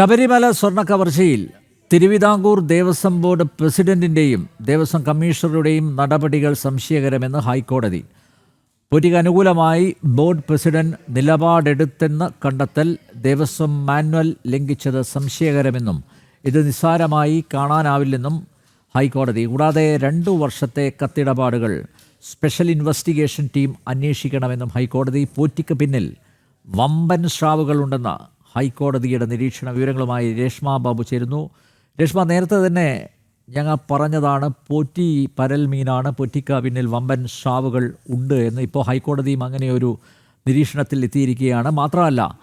ശബരിമല സ്വർണ കവർച്ചയിൽ തിരുവിതാംകൂർ ദേവസ്വം ബോർഡ് പ്രസിഡന്റിന്റെയും ദേവസ്വം കമ്മീഷണറുടെയും നടപടികൾ സംശയകരമെന്ന് ഹൈക്കോടതി. പുരിക അനുകൂലമായി ബോർഡ് പ്രസിഡന്റ് നിലപാടെടുത്തെന്ന് കണ്ടെത്തൽ ദേവസ്വം മാനുവൽ ലംഘിച്ചത് സംശയകരമെന്നും ഇത് നിസ്സാരമായി കാണാനാവില്ലെന്നും ഹൈക്കോടതി. കൂടാതെ രണ്ടു വർഷത്തെ കത്തിടപാടുകൾ സ്പെഷ്യൽ ഇൻവെസ്റ്റിഗേഷൻ ടീം അന്വേഷിക്കണമെന്നും ഹൈക്കോടതി പോറ്റിക്ക് പിന്നിൽ വമ്പൻ സ്രാവുകളുണ്ടെന്ന് ഹൈക്കോടതിയുടെ നിരീക്ഷണ വിവരങ്ങളുമായി രേഷ്മ ബാബു ചേരുന്നു. രേഷ്മ നേരത്തെ തന്നെ ഞങ്ങൾ പറഞ്ഞതാണ് പോറ്റി പരൽ മീനാണ് പൊറ്റിക്ക പിന്നിൽ വമ്പൻ ഷാവുകൾ ഉണ്ട് എന്ന് ഇപ്പോൾ ഹൈക്കോടതിയും അങ്ങനെ ഒരു നിരീക്ഷണത്തിൽ എത്തിയിരിക്കുകയാണ്. മാത്രമല്ല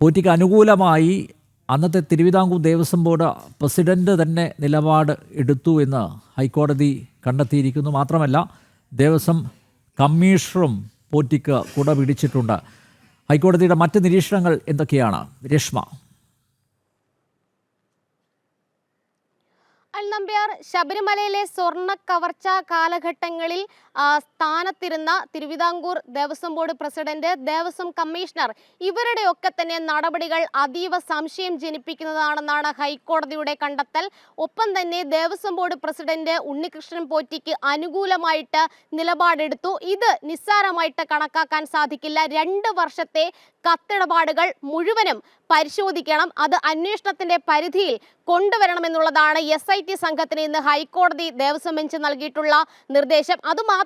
പോറ്റിക്ക് അനുകൂലമായി അന്നത്തെ തിരുവിതാംകൂർ ദേവസ്വം ബോർഡ് പ്രസിഡന്റ് തന്നെ നിലപാട് എടുത്തു എന്ന് ഹൈക്കോടതി കണ്ടെത്തിയിരിക്കുന്നു. മാത്രമല്ല ദേവസ്വം കമ്മീഷണറും പോറ്റിക്ക് കുട പിടിച്ചിട്ടുണ്ട് ഹൈക്കോടതിയുടെ മറ്റ് നിരീക്ഷണങ്ങൾ എന്തൊക്കെയാണ്? രേഷ്മ. അൽ നമ്പ്യാർ ശബരിമലയിലെ സ്വർണ കവർച്ച കാലഘട്ടങ്ങളിൽ സ്ഥാനത്തിരുന്ന Thiruvithamkoor Devaswom board president Devaswom commissioner ഇവരുടെയൊക്കെ തന്നെ നടപടികൾ അതീവ സംശയം ജനിപ്പിക്കുന്നതാണെന്നാണ് ഹൈക്കോടതിയുടെ കണ്ടെത്തൽ. ഒപ്പം തന്നെ ദേവസ്വം ബോർഡ് പ്രസിഡന്റ് ഉണ്ണികൃഷ്ണൻ പോറ്റിക്ക് അനുകൂലമായിട്ട് നിലപാടെടുത്തു. ഇത് നിസ്സാരമായിട്ട് കണക്കാക്കാൻ സാധിക്കില്ല. രണ്ട് വർഷത്തെ കത്തിടപാടുകൾ മുഴുവനും പരിശോധിക്കണം. അത് അന്വേഷണത്തിന്റെ പരിധിയിൽ കൊണ്ടുവരണമെന്നുള്ളതാണ് എസ് ഐ ടി സംഘത്തിന് ഇന്ന് ഹൈക്കോടതി ദേവസ്വം ബെഞ്ച് നൽകിയിട്ടുള്ള നിർദ്ദേശം.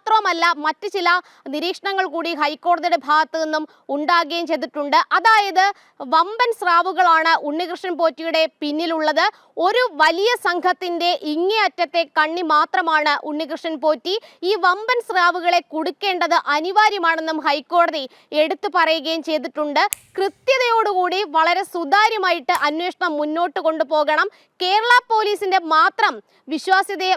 അതുമാത്രമല്ല മറ്റ് ചില നിരീക്ഷണങ്ങൾ കൂടി ഹൈക്കോടതിയുടെ ഭാഗത്തു നിന്നും ഉണ്ടാകുകയും ചെയ്തിട്ടുണ്ട്. അതായത് വമ്പൻ സ്രാവുകളാണ് ഉണ്ണികൃഷ്ണൻ പോറ്റിയുടെ പിന്നിലുള്ളത്. ഒരു വലിയ സംഘത്തിന്റെ ഇങ്ങേയറ്റത്തെ കണ്ണി മാത്രമാണ് ഉണ്ണികൃഷ്ണൻ പോറ്റി. ഈ വമ്പൻ സ്രാവുകളെ കുടുക്കേണ്ടത് അനിവാര്യമാണെന്നും ഹൈക്കോടതി എടുത്തു പറയുകയും ചെയ്തിട്ടുണ്ട്. കൃത്യതയോടുകൂടി വളരെ സുതാര്യമായിട്ട് അന്വേഷണം മുന്നോട്ട് കൊണ്ടുപോകണം. കേരള പോലീസിന്റെ മാത്രം വിശ്വാസ്യതയെ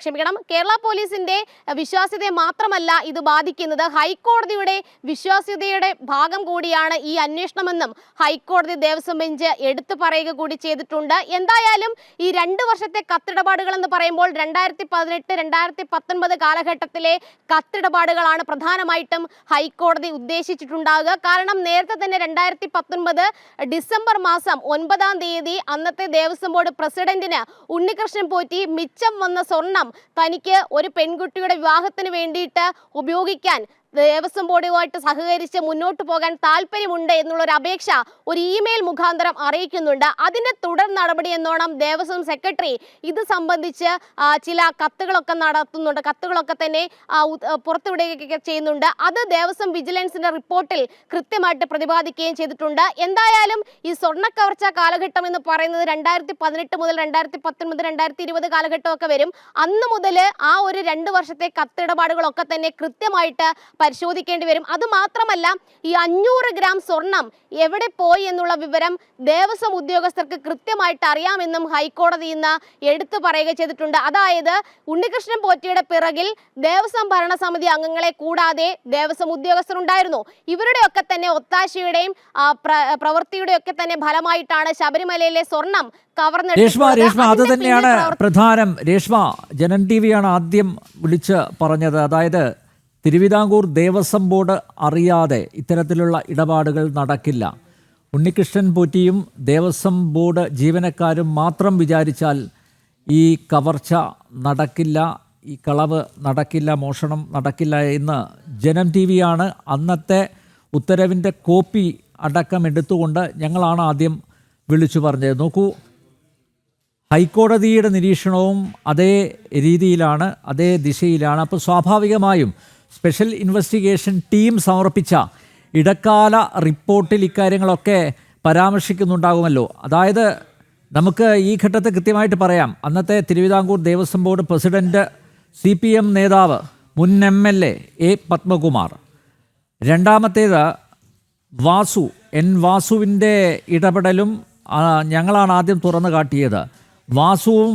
ക്ഷമിക്കണം. കേരള പോലീസിന്റെ വിശ്വാസ്യതയെ മാത്രമല്ല ഇത് ബാധിക്കുന്നത്. ഹൈക്കോടതിയുടെ വിശ്വാസ്യതയുടെ ഭാഗം കൂടിയാണ് ഈ അന്വേഷണമെന്നും ഹൈക്കോടതി ദേവസ്വം ബെഞ്ച് എടുത്തു പറയുക കൂടി ചെയ്തിട്ടുണ്ട്. എന്തായാലും ഈ രണ്ട് വർഷത്തെ കത്തിടപാടുകൾ എന്ന് പറയുമ്പോൾ രണ്ടായിരത്തി പതിനെട്ട് രണ്ടായിരത്തി പത്തൊൻപത് കാലഘട്ടത്തിലെ കത്തിടപാടുകളാണ് പ്രധാനമായിട്ടും ഹൈക്കോടതി ഉദ്ദേശിച്ചിട്ടുണ്ടാകുക കാരണം നേരത്തെ തന്നെ രണ്ടായിരത്തി പത്തൊൻപത് ഡിസംബർ മാസം ഒൻപതാം തീയതി അന്നത്തെ ദേവസ്വം പ്രസിഡന്റിന് ഉണ്ണികൃഷ്ണൻ പോറ്റി മിച്ചം വന്ന സ്വർണം തനിക്ക് ഒരു പെൺകുട്ടിയുടെ വിവാഹത്തിന് വേണ്ടിയിട്ട് ഉപയോഗിക്കാൻ ദേവസ്വം ബോർഡുമായിട്ട് സഹകരിച്ച് മുന്നോട്ട് പോകാൻ താല്പര്യമുണ്ട് എന്നുള്ള ഒരു അപേക്ഷ ഒരു ഇമെയിൽ മുഖാന്തരം അറിയിക്കുന്നുണ്ട്. അതിന്റെ തുടർ നടപടി എന്നോണം ദേവസ്വം സെക്രട്ടറി ഇത് സംബന്ധിച്ച് ചില കത്തുകളൊക്കെ നടത്തുന്നുണ്ട്. കത്തുകളൊക്കെ തന്നെ പുറത്തുവിടുകയൊക്കെ ചെയ്യുന്നുണ്ട്. അത് ദേവസ്വം വിജിലൻസിന്റെ റിപ്പോർട്ടിൽ കൃത്യമായിട്ട് പ്രതിപാദിക്കുകയും ചെയ്തിട്ടുണ്ട്. എന്തായാലും ഈ സ്വർണ കവർച്ച കാലഘട്ടം എന്ന് പറയുന്നത് രണ്ടായിരത്തി പതിനെട്ട് മുതൽ രണ്ടായിരത്തി പത്തൊൻപത് രണ്ടായിരത്തി ഇരുപത് കാലഘട്ടമൊക്കെ വരും. അന്ന് മുതൽ ആ ഒരു രണ്ട് വർഷത്തെ കത്തിടപാടുകളൊക്കെ തന്നെ കൃത്യമായിട്ട് പരിശോധിക്കേണ്ടി വരും. അത് മാത്രമല്ല ഈ അഞ്ഞൂറ് ഗ്രാം സ്വർണം എവിടെ പോയി എന്നുള്ള വിവരം ദേവസ്വം ഉദ്യോഗസ്ഥർക്ക് കൃത്യമായിട്ട് അറിയാമെന്നും ഹൈക്കോടതി ഇന്ന് എടുത്തു പറയുക ചെയ്തിട്ടുണ്ട്. അതായത് ഉണ്ണികൃഷ്ണൻ പോറ്റിയുടെ പിറകിൽ ദേവസ്വം ഭരണസമിതി അംഗങ്ങളെ കൂടാതെ ദേവസ്വം ഉദ്യോഗസ്ഥർ ഉണ്ടായിരുന്നു. ഇവരുടെയൊക്കെ തന്നെ ഒത്താശയുടെയും പ്രവൃത്തിയുടെ ഒക്കെ തന്നെ ഫലമായിട്ടാണ് ശബരിമലയിലെ സ്വർണം രേഷ്മ രേഷ്മ അത് തന്നെയാണ് പ്രധാനം. രേഷ്മ ജനൻ ടി വിയാണ് ആദ്യം വിളിച്ച് പറഞ്ഞത്. അതായത് തിരുവിതാംകൂർ ദേവസ്വം ബോർഡ് അറിയാതെ ഇത്തരത്തിലുള്ള ഇടപാടുകൾ നടക്കില്ല. ഉണ്ണികൃഷ്ണൻ പോറ്റിയും ദേവസ്വം ബോർഡ് ജീവനക്കാരും മാത്രം വിചാരിച്ചാൽ ഈ കവർച്ച നടക്കില്ല ഈ കളവ് നടക്കില്ല മോഷണം നടക്കില്ല എന്ന് ജനം ടി വിയാണ് അന്നത്തെ ഉത്തരവിന്റെ കോപ്പി അടക്കം എടുത്തുകൊണ്ട് ഞങ്ങളാണ് ആദ്യം വിളിച്ചു പറഞ്ഞത്. നോക്കൂ ഹൈക്കോടതിയുടെ നിരീക്ഷണവും അതേ രീതിയിലാണ് അതേ ദിശയിലാണ്. അപ്പോൾ സ്വാഭാവികമായും സ്പെഷ്യൽ ഇൻവെസ്റ്റിഗേഷൻ ടീം സമർപ്പിച്ച ഇടക്കാല റിപ്പോർട്ടിൽ ഇക്കാര്യങ്ങളൊക്കെ പരാമർശിക്കുന്നുണ്ടാകുമല്ലോ. അതായത് നമുക്ക് ഈ ഘട്ടത്തെ കൃത്യമായിട്ട് പറയാം. അന്നത്തെ Thiruvithamkoor Devaswom board president C P M നേതാവ് മുൻ M L A A Padmakumar. രണ്ടാമത്തേത് വാസു എൻ വാസുവിന്റെ ഇടപെടലും ഞങ്ങളാണ് ആദ്യം തുറന്നു കാട്ടിയത്. വാസുവും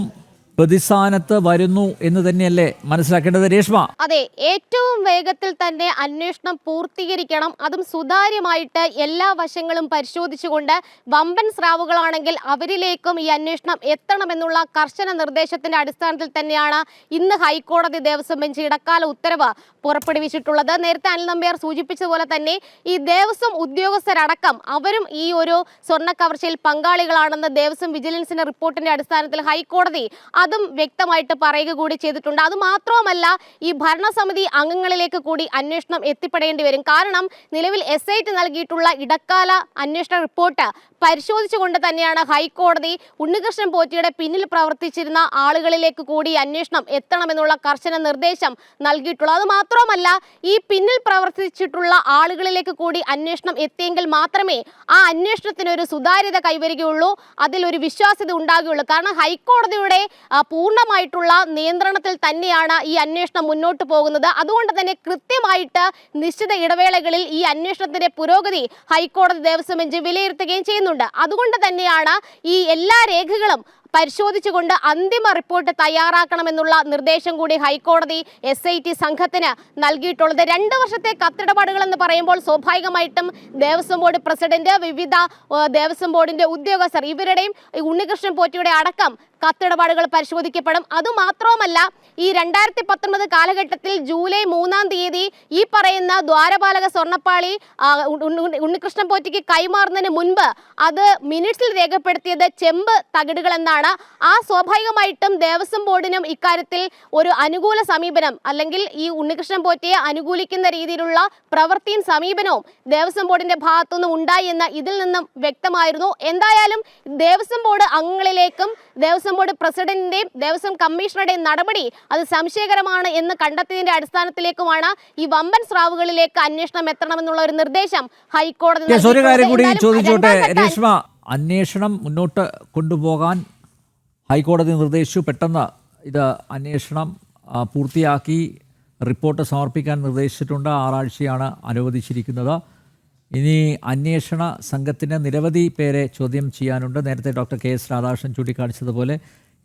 പ്രതിസ്ഥാനത്ത് വരുന്നു എന്ന് തന്നെയല്ലേ മനസ്സിലാക്കേണ്ടത് രേഷ്മ? അതെ ഏറ്റവും വേഗത്തിൽ തന്നെ അന്വേഷണം പൂർത്തീകരിക്കണം. അതും സുതാര്യമായിട്ട് എല്ലാ വശങ്ങളും പരിശോധിച്ചുകൊണ്ട് വമ്പൻ സ്രാവുകളാണെങ്കിൽ അവരിലേക്കും ഈ അന്വേഷണം എത്തണമെന്നുള്ള കർശന നിർദ്ദേശത്തിന്റെ അടിസ്ഥാനത്തിൽ തന്നെയാണ് ഇന്ന് ഹൈക്കോടതി ദേവസ്വം ബെഞ്ച് ഇടക്കാല ഉത്തരവ് പുറപ്പെടുവിച്ചിട്ടുള്ളത്. നേരത്തെ അനിൽ നമ്പ്യാർ സൂചിപ്പിച്ചതുപോലെ തന്നെ ഈ ദേവസ്വം ഉദ്യോഗസ്ഥരടക്കം അവരും ഈ ഒരു സ്വർണ കവർച്ചയിൽ പങ്കാളികളാണെന്ന് ദേവസ്വം വിജിലൻസിന്റെ റിപ്പോർട്ടിന്റെ അടിസ്ഥാനത്തിൽ ഹൈക്കോടതി അതും വ്യക്തമായിട്ട് പറയുക കൂടി ചെയ്തിട്ടുണ്ട്. അത് മാത്രവുമല്ല ഈ ഭരണസമിതി അംഗങ്ങളിലേക്ക് കൂടി അന്വേഷണം എത്തിപ്പെടേണ്ടി വരും. കാരണം നിലവിൽ എസ് ഐ ടി നൽകിയിട്ടുള്ള ഇടക്കാല അന്വേഷണ റിപ്പോർട്ട് പരിശോധിച്ചുകൊണ്ട് തന്നെയാണ് ഹൈക്കോടതി ഉണ്ണികൃഷ്ണൻ പോറ്റിയുടെ പിന്നിൽ പ്രവർത്തിച്ചിരുന്ന ആളുകളിലേക്ക് കൂടി അന്വേഷണം എത്തണമെന്നുള്ള കർശന നിർദ്ദേശം നൽകിയിട്ടുള്ളത്. അത് മാത്രവുമല്ല ഈ പിന്നിൽ പ്രവർത്തിച്ചിട്ടുള്ള ആളുകളിലേക്ക് കൂടി അന്വേഷണം എത്തിയെങ്കിൽ മാത്രമേ ആ അന്വേഷണത്തിന് ഒരു സുതാര്യത കൈവരികയുള്ളൂ. അതിലൊരു വിശ്വാസ്യത ഉണ്ടാകുകയുള്ളൂ. കാരണം ഹൈക്കോടതിയുടെ പൂർണമായിട്ടുള്ള നിയന്ത്രണത്തിൽ തന്നെയാണ് ഈ അന്വേഷണം മുന്നോട്ട് പോകുന്നത്. അതുകൊണ്ട് തന്നെ കൃത്യമായിട്ട് നിശ്ചിത ഇടവേളകളിൽ ഈ അന്വേഷണത്തിന്റെ പുരോഗതി ഹൈക്കോടതി ദേവസ്വം ബെഞ്ച് വിലയിരുത്തുകയും ചെയ്യുന്നുണ്ട്. അതുകൊണ്ട് തന്നെയാണ് ഈ എല്ലാ രേഖകളും പരിശോധിച്ചുകൊണ്ട് അന്തിമ റിപ്പോർട്ട് തയ്യാറാക്കണമെന്നുള്ള നിർദ്ദേശം കൂടി ഹൈക്കോടതി എസ് ഐ ടി സംഘത്തിന് നൽകിയിട്ടുള്ളത്. രണ്ട് വർഷത്തെ കത്തിടപാടുകൾ എന്ന് പറയുമ്പോൾ സ്വാഭാവികമായിട്ടും ദേവസ്വം ബോർഡ് പ്രസിഡന്റ് വിവിധ ദേവസ്വം ബോർഡിന്റെ ഉദ്യോഗസ്ഥർ ഇവരുടെയും ഉണ്ണികൃഷ്ണൻ പോറ്റിയുടെ അടക്കം കത്തിടപാടുകൾ പരിശോധിക്കപ്പെടും. അതുമാത്രവുമല്ല ഈ രണ്ടായിരത്തി പത്തൊൻപത് കാലഘട്ടത്തിൽ ജൂലൈ മൂന്നാം തീയതി ഈ പറയുന്ന ദ്വാരപാലക സ്വർണപ്പാളി ഉണ്ണികൃഷ്ണൻ പോറ്റിക്ക് കൈമാറുന്നതിന് മുൻപ് അത് മിനിറ്റ്സിൽ രേഖപ്പെടുത്തിയത് ചെമ്പ് തകിടുകൾ എന്നാണ്. ആ സ്വാഭാവികമായിട്ടും ദേവസ്വം ബോർഡിനും ഇക്കാര്യത്തിൽ ഒരു അനുകൂല സമീപനം അല്ലെങ്കിൽ ഈ ഉണ്ണികൃഷ്ണൻ പോറ്റയെ അനുകൂലിക്കുന്ന രീതിയിലുള്ള പ്രവൃത്തിയും സമീപനവും ദേവസ്വം ബോർഡിന്റെ ഭാഗത്തുനിന്നും ഉണ്ടായി എന്ന് ഇതിൽ നിന്നും വ്യക്തമായിരുന്നു. എന്തായാലും ദേവസ്വം ബോർഡ് അംഗങ്ങളിലേക്കും ദേവസ്വം ബോർഡ് പ്രസിഡന്റിന്റെയും ദേവസ്വം കമ്മീഷണറുടെയും നടപടി അത് സംശയകരമാണ് എന്ന് കണ്ടെത്തിയതിന്റെ അടിസ്ഥാനത്തിലേക്കുമാണ് ഈ വമ്പൻ സ്രാവുകളിലേക്ക് അന്വേഷണം എത്തണമെന്നുള്ള ഒരു നിർദ്ദേശം ഹൈക്കോടതി ഒരു കാര്യം കൂടി ചോദിച്ചോട്ടെ? രേഷ്മ അന്വേഷണം മുന്നോട്ട് കൊണ്ടുപോകാൻ ഹൈക്കോടതി നിർദ്ദേശിച്ചു പെട്ടെന്ന് ഇത് അന്വേഷണം പൂർത്തിയാക്കി റിപ്പോർട്ട് സമർപ്പിക്കാൻ നിർദ്ദേശിച്ചിട്ടുണ്ട്. ആറാഴ്ചയാണ് അനുവദിച്ചിരിക്കുന്നത്. ഇനി അന്വേഷണ സംഘത്തിന് നിരവധി പേരെ ചോദ്യം ചെയ്യാനുണ്ട്. നേരത്തെ ഡോക്ടർ കെ എസ് രാധാകൃഷ്ണൻ ചൂണ്ടിക്കാണിച്ചതുപോലെ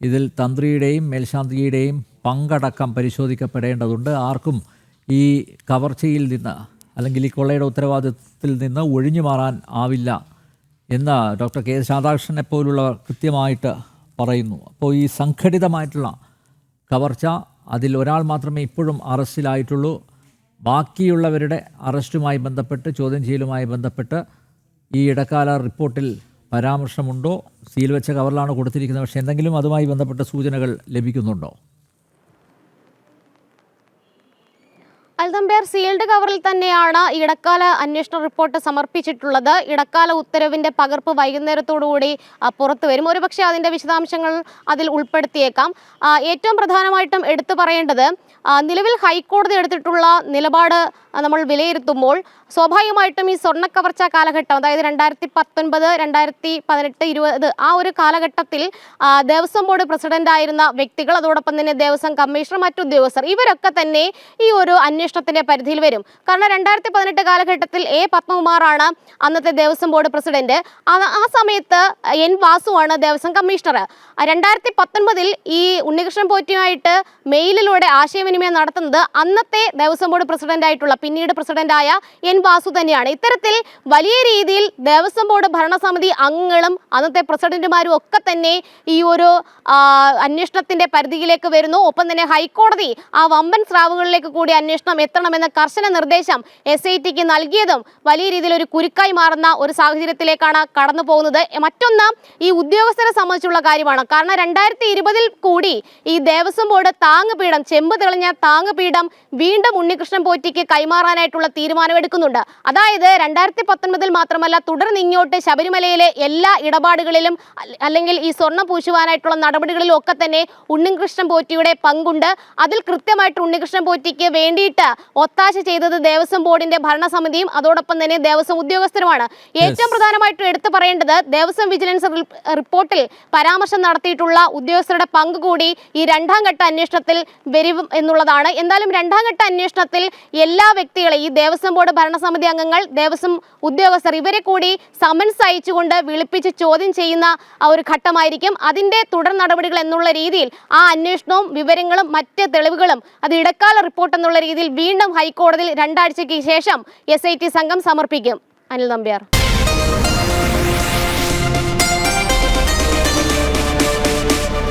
ഇതിൽ തന്ത്രിയുടെയും മേൽശാന്തിയുടെയും പങ്കടക്കം പരിശോധിക്കപ്പെടേണ്ടതുണ്ട്. ആർക്കും ഈ കവർച്ചയിൽ നിന്ന് അല്ലെങ്കിൽ ഈ കൊള്ളയുടെ ഉത്തരവാദിത്വത്തിൽ നിന്ന് ഒഴിഞ്ഞു മാറാൻ ആവില്ല എന്ന് ഡോക്ടർ കെ എസ് രാധാകൃഷ്ണനെ പോലുള്ളവർ കൃത്യമായിട്ട് പറയുന്നു. അപ്പോൾ ഈ സംഘടിതമായിട്ടുള്ള കവർച്ച അതിൽ ഒരാൾ മാത്രമേ ഇപ്പോഴും അറസ്റ്റിലായിട്ടുള്ളൂ. ബാക്കിയുള്ളവരുടെ അറസ്റ്റുമായി ബന്ധപ്പെട്ട് ചോദ്യം ചെയ്യലുമായി ബന്ധപ്പെട്ട് ഈ ഇടക്കാല റിപ്പോർട്ടിൽ പരാമർശമുണ്ടോ? സീൽ വെച്ച കവറിലാണ് കൊടുത്തിരിക്കുന്നത്. പക്ഷേ എന്തെങ്കിലും അതുമായി ബന്ധപ്പെട്ട സൂചനകൾ ലഭിക്കുന്നുണ്ടോ? അൽതമ്പേർ സീൽഡ് കവറിൽ തന്നെയാണ് ഇടക്കാല അന്വേഷണ റിപ്പോർട്ട് സമർപ്പിച്ചിട്ടുള്ളത്. ഇടക്കാല ഉത്തരവിന്റെ പകർപ്പ് വൈകുന്നേരത്തോടുകൂടി പുറത്തു വരും. ഒരുപക്ഷെ അതിന്റെ വിശദാംശങ്ങൾ അതിൽ ഉൾപ്പെടുത്തിയേക്കാം. ഏറ്റവും പ്രധാനമായിട്ടും എടുത്തു പറയേണ്ടത് നിലവിൽ ഹൈക്കോടതി എടുത്തിട്ടുള്ള നിലപാട് നമ്മൾ വിലയിരുത്തുമ്പോൾ സ്വാഭാവികമായിട്ടും ഈ സ്വർണ കവർച്ച കാലഘട്ടം അതായത് രണ്ടായിരത്തി പത്തൊൻപത് രണ്ടായിരത്തി പതിനെട്ട് ഇരുപത് ആ ഒരു കാലഘട്ടത്തിൽ ദേവസ്വം ബോർഡ് പ്രസിഡന്റ് ആയിരുന്ന വ്യക്തികൾ അതോടൊപ്പം തന്നെ ദേവസ്വം കമ്മീഷണർ മറ്റു ഉദ്യോഗസ്ഥർ ഇവരൊക്കെ തന്നെ ഈ ഒരു അന്വേഷണത്തിന്റെ പരിധിയിൽ വരും. കാരണം രണ്ടായിരത്തി പതിനെട്ട് കാലഘട്ടത്തിൽ എ പത്മകുമാറാണ് അന്നത്തെ ദേവസ്വം ബോർഡ് പ്രസിഡന്റ്. ആ സമയത്ത് എൻ വാസുവാണ് ദേവസ്വം കമ്മീഷണർ. രണ്ടായിരത്തി പത്തൊൻപതിൽ ഈ ഉണ്ണികൃഷ്ണൻ പോറ്റിയുമായിട്ട് മെയിലിലൂടെ ആശയവിനിമയം നടത്തുന്നത് അന്നത്തെ ദേവസ്വം ബോർഡ് പ്രസിഡന്റ് ആയിട്ടുള്ള പിന്നീട് പ്രസിഡന്റായ എൻ വാസു തന്നെയാണ്. ഇത്തരത്തിൽ വലിയ രീതിയിൽ ദേവസ്വം ബോർഡ് ഭരണസമിതി അംഗങ്ങളും അന്നത്തെ പ്രസിഡന്റുമാരും ഒക്കെ തന്നെ ഈ ഒരു അന്വേഷണത്തിന്റെ പരിധിയിലേക്ക് വരുന്നു. ഒപ്പം തന്നെ ഹൈക്കോടതി ആ വമ്പൻ സ്രാവുകളിലേക്ക് കൂടി അന്വേഷണം എത്തണമെന്ന കർശന നിർദ്ദേശം എസ് ഐ ടിക്ക് നൽകിയതും വലിയ രീതിയിൽ ഒരു കുരുക്കായി മാറുന്ന ഒരു സാഹചര്യത്തിലേക്കാണ് കടന്നു പോകുന്നത്. മറ്റൊന്ന് ഈ ഉദ്യോഗസ്ഥരെ സംബന്ധിച്ചുള്ള കാര്യമാണ്. കാരണം രണ്ടായിരത്തി ഇരുപതിൽ കൂടി ഈ ദേവസ്വം ബോർഡ് താങ്ങുപീഠം ചെമ്പ് തെളിഞ്ഞ താങ്ങുപീഠം വീണ്ടും ഉണ്ണികൃഷ്ണൻ പോറ്റിക്ക് കൈമാറാനായിട്ടുള്ള തീരുമാനമെടുക്കുന്നുണ്ട്. അതായത് രണ്ടായിരത്തി പത്തൊൻപതിൽ മാത്രമല്ല തുടർന്ന് ഇങ്ങോട്ട് ശബരിമലയിലെ എല്ലാ ഇടപാടുകളിലും അല്ലെങ്കിൽ ഈ സ്വർണം പൂശുവാനായിട്ടുള്ള നടപടികളിലും ഒക്കെ തന്നെ ഉണ്ണികൃഷ്ണൻ പോറ്റിയുടെ പങ്കുണ്ട്. അതിൽ കൃത്യമായിട്ട് ഉണ്ണികൃഷ്ണൻ പോറ്റിക്ക് വേണ്ടിയിട്ട് ഒത്താശ ചെയ്തത് ദേവസ്വം ബോർഡിന്റെ ഭരണസമിതിയും അതോടൊപ്പം തന്നെ ദേവസ്വം ഉദ്യോഗസ്ഥരുമാണ്. ഏറ്റവും പ്രധാനമായിട്ടും എടുത്തു പറയേണ്ടത് ദേവസ്വം വിജിലൻസ് റിപ്പോർട്ടിൽ പരാമർശം നടത്തിയിട്ടുള്ള ഉദ്യോഗസ്ഥരുടെ പങ്ക് കൂടി ഈ രണ്ടാം ഘട്ട അന്വേഷണത്തിൽ വരും എന്നുള്ളതാണ് എന്തായാലും രണ്ടാം ഘട്ട അന്വേഷണത്തിൽ എല്ലാ വ്യക്തികളെ ഈ ദേവസ്വം ബോർഡ് ഭരണസമിതി അംഗങ്ങൾ ദേവസ്വം ഉദ്യോഗസ്ഥർ ഇവരെ കൂടി സമൻസ് അയച്ചുകൊണ്ട് വിളിപ്പിച്ച് ചോദ്യം ചെയ്യുന്ന ആ ഒരു ഘട്ടമായിരിക്കും. അതിന്റെ തുടർ നടപടികൾ എന്നുള്ള രീതിയിൽ ആ അന്വേഷണവും വിവരങ്ങളും മറ്റ് തെളിവുകളും അത് ഇടക്കാല റിപ്പോർട്ട് എന്നുള്ള രീതിയിൽ വീണ്ടും ഹൈക്കോടതിയിൽ രണ്ടാഴ്ചയ്ക്ക് ശേഷം എസ് സംഘം സമർപ്പിക്കും. അനിൽ നമ്പ്യാർ.